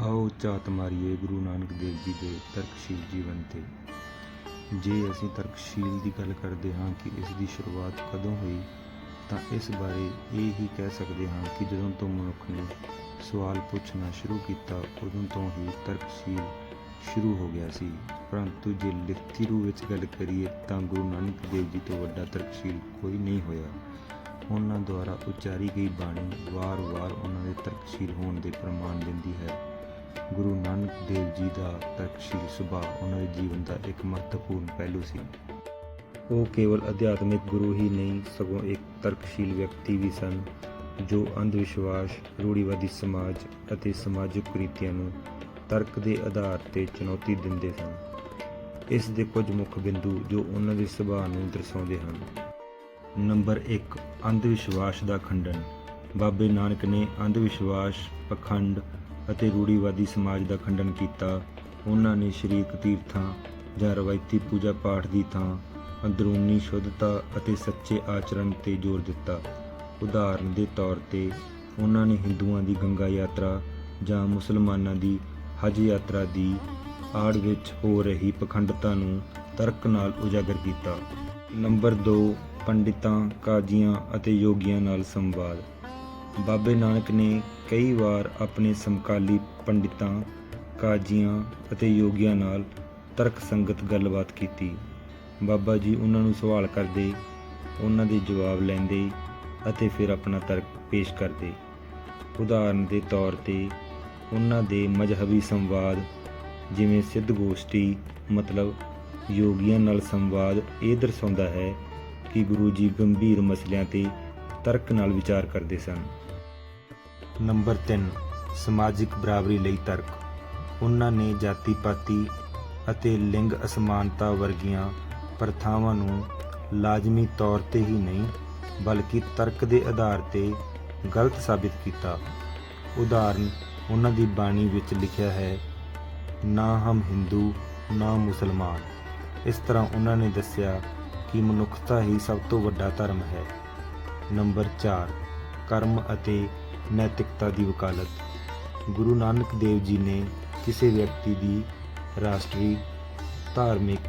ਆਓ ਝਾਤ ਮਾਰੀਏ ਗੁਰੂ ਨਾਨਕ ਦੇਵ ਜੀ ਦੇ ਤਰਕਸ਼ੀਲ ਜੀਵਨ ਤੇ। ਜੇ ਅਸੀਂ ਤਰਕਸ਼ੀਲ ਦੀ ਗੱਲ ਕਰਦੇ ਹਾਂ ਕਿ ਇਸ ਦੀ ਸ਼ੁਰੂਆਤ ਕਦੋਂ ਹੋਈ, ਤਾਂ ਇਸ ਬਾਰੇ ਇਹ ਹੀ ਕਹਿ ਸਕਦੇ ਹਾਂ ਕਿ ਜਦੋਂ ਤੋਂ ਮਨੁੱਖ ਨੇ ਸਵਾਲ ਪੁੱਛਣਾ ਸ਼ੁਰੂ ਕੀਤਾ, ਉਦੋਂ ਤੋਂ ਹੀ ਤਰਕਸ਼ੀਲ ਸ਼ੁਰੂ ਹੋ ਗਿਆ ਸੀ। ਪਰੰਤੂ ਜੇ ਲਿਖਤੀ ਰੂਪ ਵਿੱਚ ਗੱਲ ਕਰੀਏ, ਤਾਂ ਗੁਰੂ ਨਾਨਕ ਦੇਵ ਜੀ ਤੋਂ ਵੱਡਾ ਤਰਕਸ਼ੀਲ ਕੋਈ ਨਹੀਂ ਹੋਇਆ। ਉਹਨਾਂ ਦੁਆਰਾ ਉਚਾਰੀ ਗਈ ਬਾਣੀ ਵਾਰ-ਵਾਰ ਉਹਨਾਂ ਦੇ ਤਰਕਸ਼ੀਲ ਹੋਣ ਦੇ ਪ੍ਰਮਾਣ ਦਿੰਦੀ ਹੈ। ਗੁਰੂ ਨਾਨਕ ਦੇਵ ਜੀ ਦਾ ਤਰਕਸ਼ੀਲ ਸੁਭਾਅ ਉਹਨਾਂ ਦੇ ਜੀਵਨ ਦਾ ਇੱਕ ਮਹੱਤਵਪੂਰਨ ਪਹਿਲੂ ਸੀ। ਉਹ ਕੇਵਲ ਅਧਿਆਤਮਿਕ ਗੁਰੂ ਹੀ ਨਹੀਂ, ਸਗੋਂ ਇੱਕ ਤਰਕਸ਼ੀਲ ਵਿਅਕਤੀ ਵੀ ਸਨ, ਜੋ ਅੰਧ ਵਿਸ਼ਵਾਸ ਰੂੜੀਵਾਦੀ ਸਮਾਜ ਅਤੇ ਸਮਾਜਿਕ ਕੁਰੀਤੀਆਂ ਨੂੰ ਤਰਕ ਦੇ ਆਧਾਰ ਤੇ ਚੁਣੌਤੀ ਦਿੰਦੇ ਸਨ। ਇਸ ਦੇ ਕੁਝ ਮੁੱਖ ਬਿੰਦੂ ਜੋ ਉਹਨਾਂ ਦੇ ਸੁਭਾਅ ਨੂੰ ਦਰਸਾਉਂਦੇ ਹਨ। ਨੰਬਰ 1 ਅੰਧ ਵਿਸ਼ਵਾਸ ਦਾ ਖੰਡਨ। ਬਾਬੇ ਨਾਨਕ ਨੇ ਅੰਧ ਵਿਸ਼ਵਾਸ ਪਖੰਡ ਅਤੇ ਰੂੜੀਵਾਦੀ ਸਮਾਜ ਦਾ ਖੰਡਨ ਕੀਤਾ। ਉਹਨਾਂ ਨੇ ਸ਼ਰੀਕ ਤੀਰਥਾਂ ਜਾਂ ਰਵਾਇਤੀ ਪੂਜਾ ਪਾਠ ਦੀ ਥਾਂ ਅੰਦਰੂਨੀ ਸ਼ੁੱਧਤਾ ਅਤੇ ਸੱਚੇ ਆਚਰਣ ਤੇ ਜ਼ੋਰ ਦਿੱਤਾ। ਉਦਾਹਰਨ ਦੇ ਤੌਰ ਤੇ ਉਹਨਾਂ ਨੇ ਹਿੰਦੂਆਂ ਦੀ ਗੰਗਾ ਯਾਤਰਾ ਜਾਂ ਮੁਸਲਮਾਨਾਂ ਦੀ ਹਜ ਯਾਤਰਾ ਦੀ ਆੜ ਵਿੱਚ ਹੋ ਰਹੀ ਪਖੰਡਤਾ ਨੂੰ ਤਰਕ ਨਾਲ ਉਜਾਗਰ ਕੀਤਾ। ਨੰਬਰ 2 ਪੰਡਿਤਾਂ, ਕਾਜ਼ੀਆਂ ਅਤੇ ਯੋਗੀਆਂ ਨਾਲ ਸੰਵਾਦ। ਬਾਬੇ ਨਾਨਕ ਨੇ ਕਈ ਵਾਰ ਆਪਣੇ ਸਮਕਾਲੀ ਪੰਡਿਤਾਂ, ਕਾਜ਼ੀਆਂ ਅਤੇ ਯੋਗੀਆਂ ਨਾਲ ਤਰਕ ਸੰਗਤ ਗੱਲਬਾਤ ਕੀਤੀ। ਬਾਬਾ ਜੀ ਉਹਨਾਂ ਨੂੰ ਸਵਾਲ ਕਰਦੇ, ਉਹਨਾਂ ਦੇ ਜਵਾਬ ਲੈਂਦੇ ਅਤੇ ਫਿਰ ਆਪਣਾ ਤਰਕ ਪੇਸ਼ ਕਰਦੇ। ਉਦਾਹਰਨ ਦੇ ਤੌਰ ਤੇ, ਉਹਨਾਂ ਦੇ ਮਜ਼ਹਬੀ ਸੰਵਾਦ ਜਿਵੇਂ ਸਿੱਧ ਗੋਸ਼ਟੀ ਮਤਲਬ ਯੋਗੀਆਂ ਨਾਲ ਸੰਵਾਦ ਇਹ ਦਰਸਾਉਂਦਾ ਹੈ ਕਿ ਗੁਰੂ ਜੀ ਗੰਭੀਰ ਮਸਲਿਆਂ ਤੇ ਤਰਕ ਨਾਲ ਵਿਚਾਰ ਕਰਦੇ ਸਨ। ਨੰਬਰ 3 ਸਮਾਜਿਕ ਬਰਾਬਰੀ ਲਈ ਤਰਕ। ਉਹਨਾਂ ਨੇ ਜਾਤੀ ਪਾਤੀ ਅਤੇ ਲਿੰਗ ਅਸਮਾਨਤਾ ਵਰਗੀਆਂ ਪ੍ਰਥਾਵਾਂ ਨੂੰ ਲਾਜ਼ਮੀ ਤੌਰ ਤੇ ਹੀ ਨਹੀਂ, ਬਲਕਿ ਤਰਕ ਦੇ ਆਧਾਰ ਤੇ ਗਲਤ ਸਾਬਿਤ ਕੀਤਾ। ਉਦਾਹਰਨ, ਉਹਨਾਂ ਦੀ ਬਾਣੀ ਵਿੱਚ ਲਿਖਿਆ ਹੈ, ਨਾ ਹਮ ਹਿੰਦੂ, ਨਾ ਮੁਸਲਮਾਨ। ਇਸ ਤਰ੍ਹਾਂ ਉਹਨਾਂ ਨੇ ਦੱਸਿਆ ਕਿ ਮਨੁੱਖਤਾ ਹੀ ਸਭ ਤੋਂ ਵੱਡਾ ਧਰਮ ਹੈ। ਨੰਬਰ 4 ਕਰਮ ਅਤੇ ਨੈਤਿਕਤਾ ਦੀ ਵਕਾਲਤ। ਗੁਰੂ ਨਾਨਕ ਦੇਵ ਜੀ ਨੇ ਕਿਸੇ ਵਿਅਕਤੀ ਦੀ ਰਾਸ਼ਟਰੀ, ਧਾਰਮਿਕ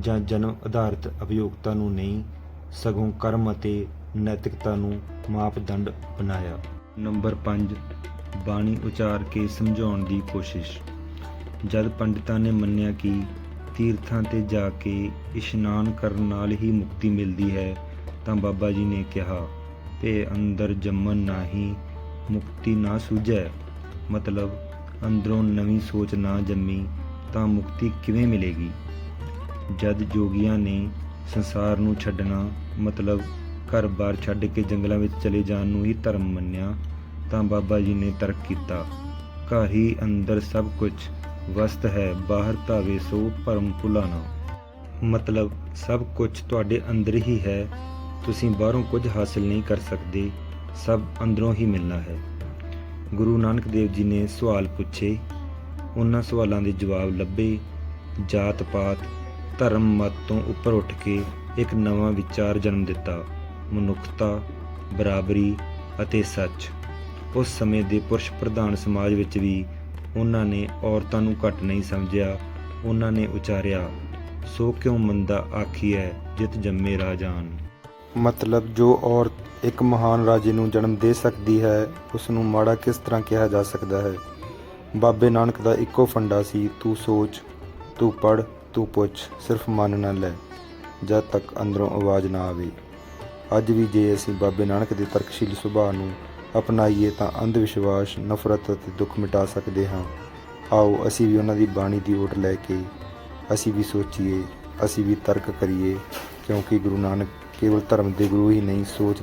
ਜਾਂ ਜਨਮ ਆਧਾਰਿਤ ਅਭਿਯੋਗਤਾ ਨੂੰ ਨਹੀਂ, ਸਗੋਂ ਕਰਮ ਅਤੇ ਨੈਤਿਕਤਾ ਨੂੰ ਮਾਪਦੰਡ ਬਣਾਇਆ। ਨੰਬਰ 5 ਬਾਣੀ ਉਚਾਰ ਕੇ ਸਮਝਾਉਣ ਦੀ ਕੋਸ਼ਿਸ਼। ਜਦ ਪੰਡਿਤਾਂ ਨੇ ਮੰਨਿਆ ਕਿ ਤੀਰਥਾਂ ਤੇ ਜਾ ਕੇ ਇਸ਼ਨਾਨ ਕਰਨ ਨਾਲ ਹੀ ਮੁਕਤੀ ਮਿਲਦੀ ਹੈ ਤਾਂ ਬਾਬਾ ਜੀ ਨੇ ਕਿਹਾ, ਤੇ ਅੰਦਰ ਜੰਮਨ ਨਾਹੀ ਮੁਕਤੀ ਨਾ ਸੂਝੈ। ਮਤਲਬ, ਅੰਦਰੋਂ ਨਵੀਂ ਸੋਚ ਨਾ ਜੰਮੀ ਤਾਂ ਮੁਕਤੀ ਕਿਵੇਂ ਮਿਲੇਗੀ? ਜਦ ਜੋਗੀਆਂ ਨੇ ਸੰਸਾਰ ਨੂੰ ਛੱਡਣਾ, ਮਤਲਬ ਘਰ-ਬਾਰ ਛੱਡ ਕੇ ਜੰਗਲਾਂ ਵਿੱਚ ਚਲੇ ਜਾਣ ਨੂੰ ਹੀ ਧਰਮ ਮੰਨਿਆ, ਤਾਂ ਬਾਬਾ ਜੀ ਨੇ ਤਰਕ ਕੀਤਾ, ਘਰ ਹੀ ਅੰਦਰ ਸਭ ਕੁਝ ਵਸਤ ਹੈ, ਬਾਹਰ ਧਾਵੇ ਸੋ ਭਰਮ ਭੁਲਾਣਾ ਮਤਲਬ, ਸਭ ਕੁਝ ਤੁਹਾਡੇ ਅੰਦਰ ਹੀ ਹੈ ਤੁਸੀਂ ਬਾਹਰੋਂ ਕੁਝ ਹਾਸਲ ਨਹੀਂ ਕਰ ਸਕਦੇ, ਸਭ ਅੰਦਰੋਂ ਹੀ ਮਿਲਣਾ ਹੈ। ਗੁਰੂ ਨਾਨਕ ਦੇਵ ਜੀ ਨੇ ਸਵਾਲ ਪੁੱਛੇ। ਉਹਨਾਂ ਸਵਾਲਾਂ ਦੇ ਜਵਾਬ ਲੱਭੇ। ਜਾਤ ਪਾਤ ਧਰਮ ਮਤ ਤੋਂ ਉੱਪਰ ਉੱਠ ਕੇ ਇੱਕ ਨਵਾਂ ਵਿਚਾਰ ਜਨਮ ਦਿੱਤਾ। ਮਨੁੱਖਤਾ, ਬਰਾਬਰੀ ਅਤੇ ਸੱਚ। ਉਸ ਸਮੇਂ ਦੇ ਪੁਰਸ਼ ਪ੍ਰਧਾਨ ਸਮਾਜ ਵਿੱਚ ਵੀ ਉਹਨਾਂ ਨੇ ਔਰਤਾਂ ਨੂੰ ਘੱਟ ਨਹੀਂ ਸਮਝਿਆ, ਉਹਨਾਂ ਨੇ ਉਚਾਰਿਆ, ਸੋ ਕਿਉਂ ਮੰਦਾ ਆਖੀ ਹੈ ਜਿਤ ਜੰਮੇ ਰਾਜਾਨ ਮਤਲਬ ਜੋ ਔਰਤ ਇੱਕ ਮਹਾਨ ਰਾਜੇ ਨੂੰ ਜਨਮ ਦੇ ਸਕਦੀ ਹੈ ਉਸ ਨੂੰ ਮਾੜਾ ਕਿਸ ਤਰ੍ਹਾਂ ਕਿਹਾ ਜਾ ਸਕਦਾ ਹੈ? ਬਾਬੇ ਨਾਨਕ ਦਾ ਇੱਕੋ ਫੰਡਾ ਸੀ, ਤੂੰ ਸੋਚ, ਤੂੰ ਪੜ ਤੂੰ ਪੁੱਛ, ਸਿਰਫ ਮਨ ਨਾ ਲੈ, ਜਦ ਤੱਕ ਅੰਦਰੋਂ ਆਵਾਜ਼ ਨਾ ਆਵੇ। ਅੱਜ ਵੀ ਜੇ ਅਸੀਂ ਬਾਬੇ ਨਾਨਕ ਦੇ ਤਰਕਸ਼ੀਲ ਸੁਭਾਅ ਨੂੰ ਅਪਣਾਈਏ ਤਾਂ ਅੰਧ ਵਿਸ਼ਵਾਸ ਨਫ਼ਰਤ ਅਤੇ ਦੁੱਖ ਮਿਟਾ ਸਕਦੇ ਹਾਂ। ਆਓ, ਅਸੀਂ ਵੀ ਉਹਨਾਂ ਦੀ ਬਾਣੀ ਦੀ ਓਟ ਲੈ ਕੇ ਅਸੀਂ ਵੀ ਸੋਚੀਏ, ਅਸੀਂ ਵੀ ਤਰਕ ਕਰੀਏ, ਕਿਉਂਕਿ ਗੁਰੂ ਨਾਨਕ ਕੇਵਲ ਧਰਮ ਦੇ ਗੁਰੂ ਹੀ ਨਹੀਂ ਸੋਚ